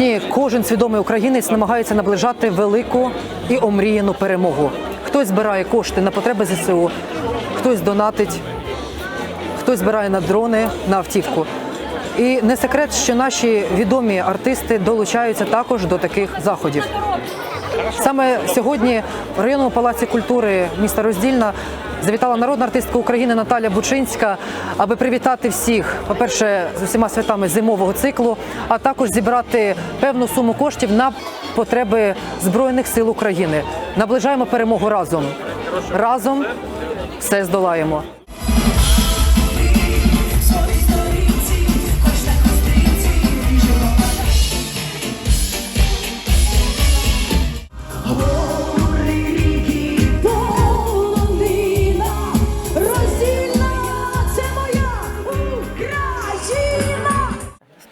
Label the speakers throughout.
Speaker 1: Сьогодні кожен свідомий українець намагається наближати велику і омріяну перемогу. Хтось збирає кошти на потреби ЗСУ, хтось донатить, хтось збирає на дрони, на автівку. І не секрет, що наші відомі артисти долучаються також до таких заходів. Саме сьогодні в районному палаці культури міста Роздільна завітала народна артистка України Наталя Бучинська, аби привітати всіх, по-перше, з усіма святами зимового циклу, а також зібрати певну суму коштів на потреби Збройних сил України. Наближаємо перемогу разом. Разом все здолаємо.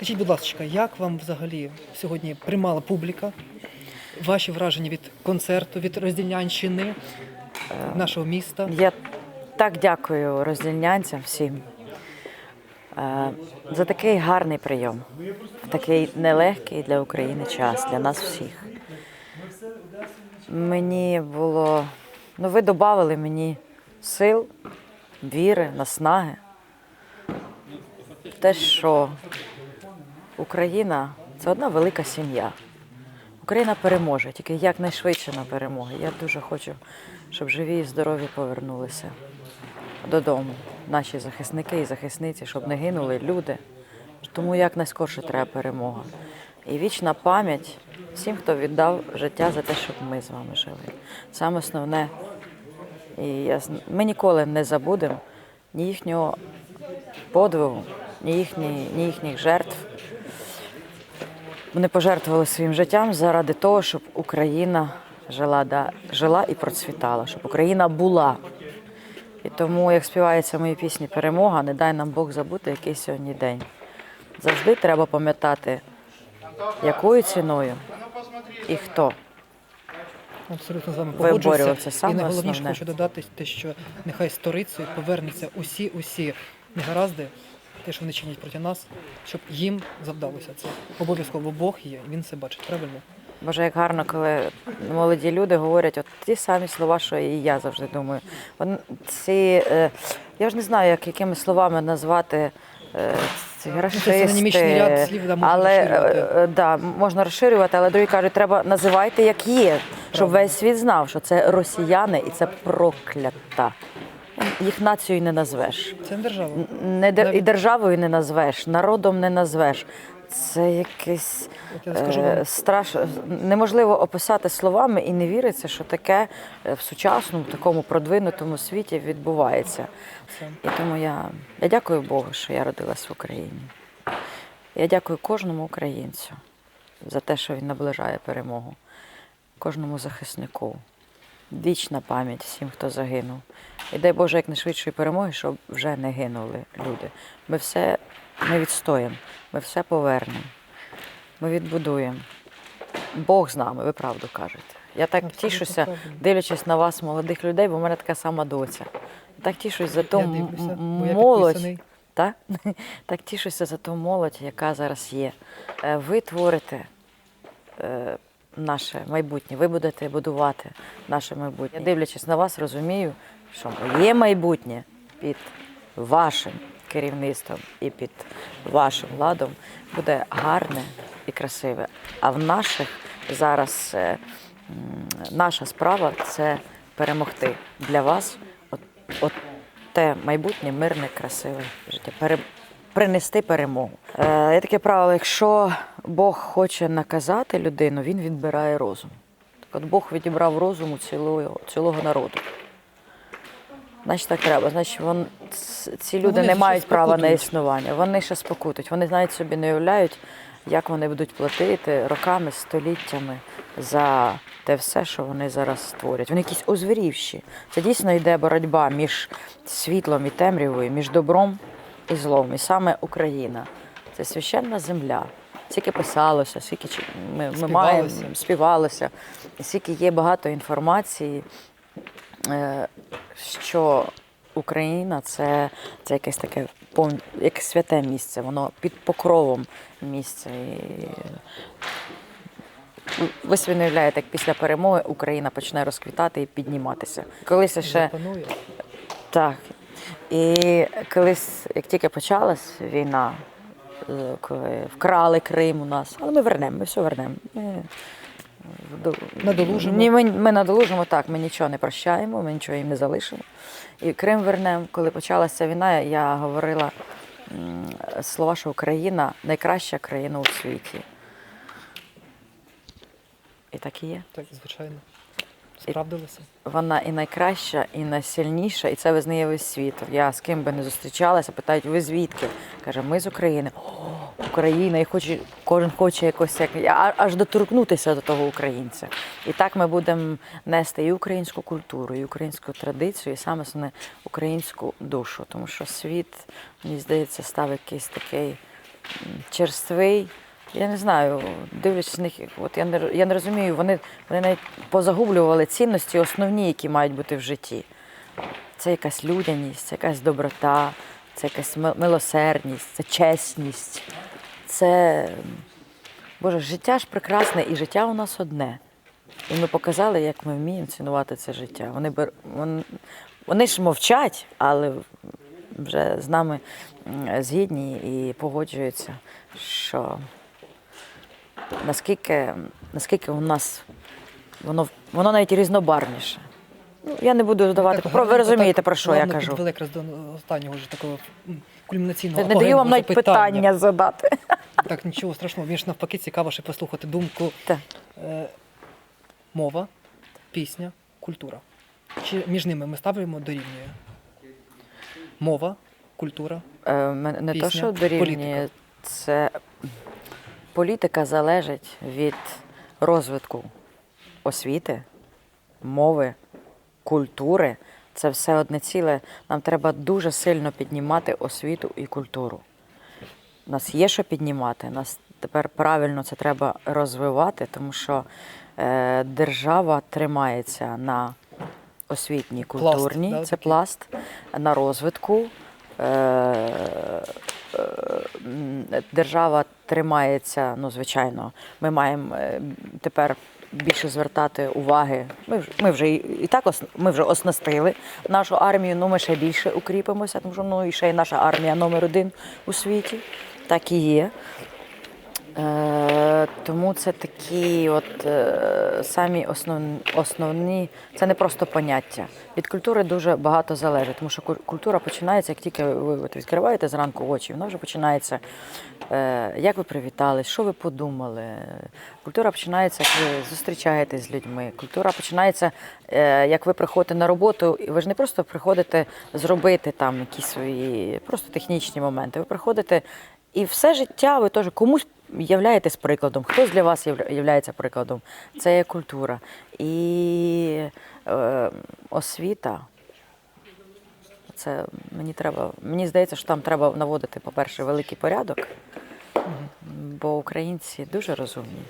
Speaker 1: Скажіть, будь ласка, як вам взагалі сьогодні приймала публіка? Ваші враження від концерту, від роздільнянщини нашого міста?
Speaker 2: Я так дякую роздільнянцям всім е, за такий гарний прийом, такий нелегкий для України час, для нас всіх. Мені було, ну ви додали мені сил, віри, наснаги. Те, що Україна це одна велика сім'я. Україна переможе, тільки якнайшвидше на перемогу. Я дуже хочу, щоб живі і здорові повернулися додому. Наші захисники і захисниці, щоб не гинули люди. Тому якнайскорше треба перемога. І вічна пам'ять всім, хто віддав життя за те, щоб ми з вами жили. Саме основне, і я, ми ніколи не забудемо ні їхнього подвигу, ні, їхні, ні їхніх жертв. Вони пожертвували своїм життям заради того, щоб Україна жила, да, жила і процвітала, щоб Україна була. І тому, як співається в моїй пісні Перемога, не дай нам Бог забути, який сьогодні день. Завжди треба пам'ятати, якою ціною і хто.
Speaker 1: Абсолютно з вами погоджуюся.
Speaker 2: це саме
Speaker 1: І найголовніше
Speaker 2: основне.
Speaker 1: хочу додати те, що нехай сторицею повернуться усі усі негаразди, те, що вони чинять проти нас, щоб їм завдалося це. Обов'язково Бог є, він це бачить. Правильно?
Speaker 2: Боже, як гарно, коли молоді люди говорять от ті самі слова, що і я завжди думаю. Вон ці, е, я ж не знаю, як якими словами назвати е, ці
Speaker 1: це ряд слів, да, можна
Speaker 2: але е, е, да, можна розширювати, але другі кажуть, треба називайте як є, щоб весь світ знав, що це росіяни і це проклята. Їх нацією не назвеш.
Speaker 1: Це не держава.
Speaker 2: Не дер- і державою не назвеш, народом не назвеш. Це якесь е, страш... неможливо описати словами і не віриться, що таке е, в сучасному, такому продвинутому світі відбувається. І тому я, я дякую Богу, що я родилась в Україні. Я дякую кожному українцю за те, що він наближає перемогу, кожному захиснику. Вічна пам'ять всім, хто загинув. І дай Боже, якнайшвидшої перемоги, щоб вже не гинули люди. Ми все ми відстоїмо, ми все повернемо, ми відбудуємо. Бог з нами, ви правду кажете. Я так
Speaker 1: Абсолютно
Speaker 2: тішуся, дивлячись на вас, молодих людей, бо в мене така сама доця. Так тішусь за ту
Speaker 1: дивлюся,
Speaker 2: молодь. Так? так тішуся за ту молодь, яка зараз є. Е, Ви творите е, наше майбутнє, ви будете будувати наше майбутнє. Я дивлячись на вас, розумію, що моє майбутнє під вашим керівництвом і під вашим ладом буде гарне і красиве. А в наших зараз е, наша справа це перемогти для вас. От, от те майбутнє мирне, красиве життя. Пере, принести перемогу. Е, є таке правило: якщо Бог хоче наказати людину, він відбирає розум. Так от Бог відібрав розум у цілого, цілого народу. Значить, так треба. Значить, вон, ці люди
Speaker 1: вони
Speaker 2: не мають права на існування. Вони ще спокутують. Вони навіть собі не уявляють, як вони будуть платити роками, століттями за те все, що вони зараз створять. Вони якісь озвірівші. Це дійсно йде боротьба між світлом і темрявою, між добром і злом. І саме Україна це священна земля. Скільки писалося, скільки ми, ми маємо
Speaker 1: Співалося.
Speaker 2: скільки є багато інформації, е, що Україна це, це якесь таке як святе місце, воно під покровом місце. І... Ви собі не уявляєте, як після перемоги Україна почне розквітати і підніматися. Колись ще так. І колись, як тільки почалась війна, е, вкрали Крим у нас, але ми вернемо, ми все вернемо. Ми,
Speaker 1: Надолужимо.
Speaker 2: Ні, ми, ми надолужимо, так, ми нічого не прощаємо, ми нічого їм не залишимо. І Крим вернемо. Коли почалася війна, я говорила слова, що Україна найкраща країна у світі. І так і є.
Speaker 1: Так, звичайно. Справдилося.
Speaker 2: Вона і найкраща, і найсильніша, і це визнає весь світ. Я з ким би не зустрічалася, питають, ви звідки? Каже, ми з України. О, Україна, і хоче, кожен хоче якось як аж доторкнутися до того українця. І так ми будемо нести і українську культуру, і українську традицію, і саме основне українську душу. Тому що світ, мені здається, став якийсь такий черствий. Я не знаю, дивлячись на них, от я не, я не розумію, вони, вони навіть позагублювали цінності основні, які мають бути в житті. Це якась людяність, це якась доброта, це якась милосердність, це чесність. Це Боже, життя ж прекрасне, і життя у нас одне. І ми показали, як ми вміємо цінувати це життя. Вони, бер... вони, вони ж мовчать, але вже з нами згідні і погоджуються, що наскільки, наскільки у нас воно, воно навіть різнобарвніше. Ну, я не буду додавати.
Speaker 1: Так,
Speaker 2: Про, ви розумієте,
Speaker 1: так
Speaker 2: про що я кажу.
Speaker 1: підвели якраз до останнього вже такого кульмінаційного
Speaker 2: Не даю вам навіть питання задати.
Speaker 1: Так, нічого страшного. Мені ж навпаки цікаво ще послухати думку.
Speaker 2: Так.
Speaker 1: Е, мова, пісня, культура. Чи між ними ми ставимо дорівнює? Мова, культура.
Speaker 2: Е, Не то, що дорівнює,
Speaker 1: політика.
Speaker 2: це політика залежить від розвитку освіти, мови, культури. Це все одне ціле. Нам треба дуже сильно піднімати освіту і культуру. У нас є що піднімати. Нас тепер правильно це треба розвивати, тому що е, держава тримається на освітній культурній,
Speaker 1: да,
Speaker 2: це пласт, на розвитку. Е, держава тримається, ну звичайно, ми маємо е, тепер більше звертати уваги. Ми вже, ми вже і так ми вже оснастили нашу армію, ну ми ще більше укріпимося, тому що ну і ще й наша армія номер один у світі. Так і є. Е, тому це такі от е, самі основні, основні, це не просто поняття. Від культури дуже багато залежить, тому що куль- культура починається, як тільки ви от відкриваєте зранку очі, вона вже починається, е, як ви привітались, що ви подумали. Культура починається, як ви зустрічаєтесь з людьми. Культура починається, як ви приходите на роботу, і ви ж не просто приходите зробити там якісь свої просто технічні моменти. Ви приходите і все життя ви теж комусь являєтесь прикладом, хтось для вас являється прикладом. Це є культура. І е, освіта. Це мені треба. Мені здається, що там треба наводити, по-перше, великий порядок, бо українці дуже розумні.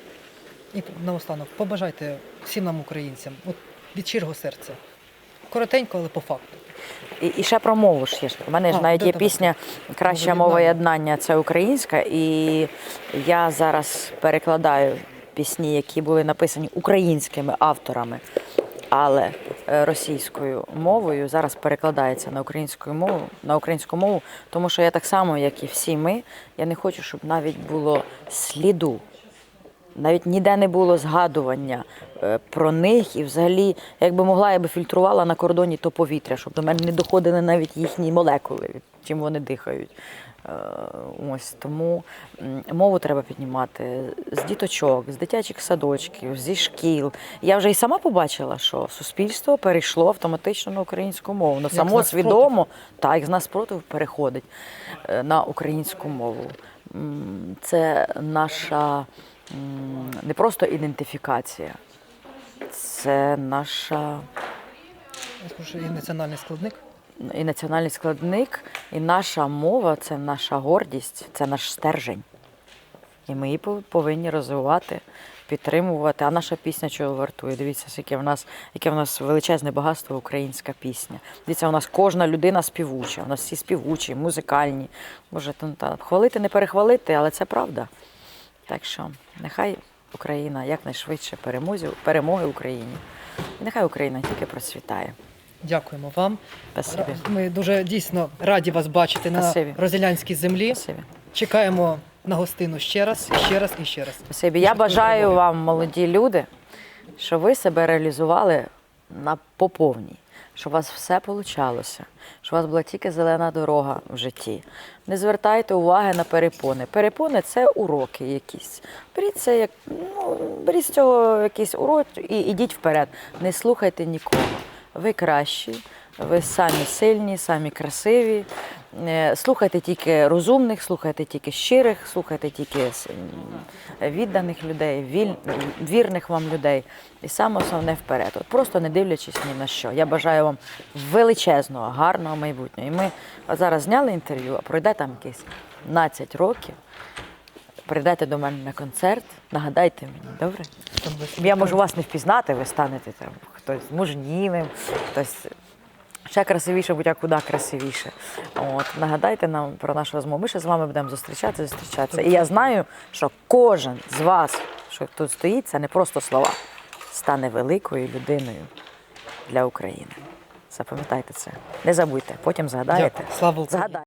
Speaker 1: І наостанок, побажайте всім нам, українцям, от від щирого серця. Коротенько, але по факту.
Speaker 2: І, і ще про мову ж є. У мене ж навіть є пісня Краща
Speaker 1: Мова
Speaker 2: мова
Speaker 1: єднання».
Speaker 2: єднання це українська, і я зараз перекладаю пісні, які були написані українськими авторами, але е, російською мовою зараз перекладається на українську мову, на українську мову, тому що я так само, як і всі ми, я не хочу, щоб навіть було сліду навіть ніде не було згадування е, про них, і взагалі, якби могла, я би фільтрувала на кордоні то повітря, щоб до мене не доходили навіть їхні молекули, чим вони дихають. Е, Ось тому мову треба піднімати з діточок, з дитячих садочків, зі шкіл. Я вже і сама побачила, що суспільство перейшло автоматично на українську мову. Ну, само свідомо, так, з нас спротив переходить е, на українську мову. Це наша не просто ідентифікація, це наша
Speaker 1: Я скажу, і національний складник.
Speaker 2: і національний складник, і наша мова це наша гордість, це наш стержень. І ми її повинні розвивати підтримувати. А наша пісня чого вартує? Дивіться, яке в нас, яке в нас величезне багатство українська пісня. Дивіться, у нас кожна людина співуча, у нас всі співучі, музикальні. Може, там та хвалити, не перехвалити, але це правда. Так що нехай Україна якнайшвидше перемозі, перемоги Україні. І нехай Україна тільки процвітає.
Speaker 1: Дякуємо вам.
Speaker 2: Спасибі.
Speaker 1: Ми дуже дійсно раді вас бачити на Розілянській землі.
Speaker 2: Спасибі.
Speaker 1: Чекаємо на гостину ще раз, ще раз і ще раз.
Speaker 2: Спасибі. Я бажаю вам, молоді люди, щоб ви себе реалізували на поповній, щоб у вас все получалося, щоб у вас була тільки зелена дорога в житті. Не звертайте уваги на перепони. Перепони це уроки якісь. Беріть це як ну, беріть з цього якийсь урок і ідіть вперед. Не слухайте нікого. Ви кращі, ви самі сильні, самі красиві. Е, Слухайте тільки розумних, слухайте тільки щирих, слухайте тільки відданих людей, віль- вірних вам людей. І саме основне вперед. От просто не дивлячись ні на що. Я бажаю вам величезного, гарного майбутнього. І ми от зараз зняли інтерв'ю, а пройде там якісь 12 років. Прийдете до мене на концерт, нагадайте мені, добре? Я можу вас не впізнати, ви станете там хтось мужнівим, хтось ще красивіше, будь-як куди красивіше. От, нагадайте нам про нашу розмову. Ми ще з вами будемо зустрічатися, зустрічатися. І я знаю, що кожен з вас, що тут стоїть, це не просто слова, стане великою людиною для України. Запам'ятайте це. Не забудьте, потім згадаєте.
Speaker 1: Дякую. Слава.
Speaker 2: Згадайте.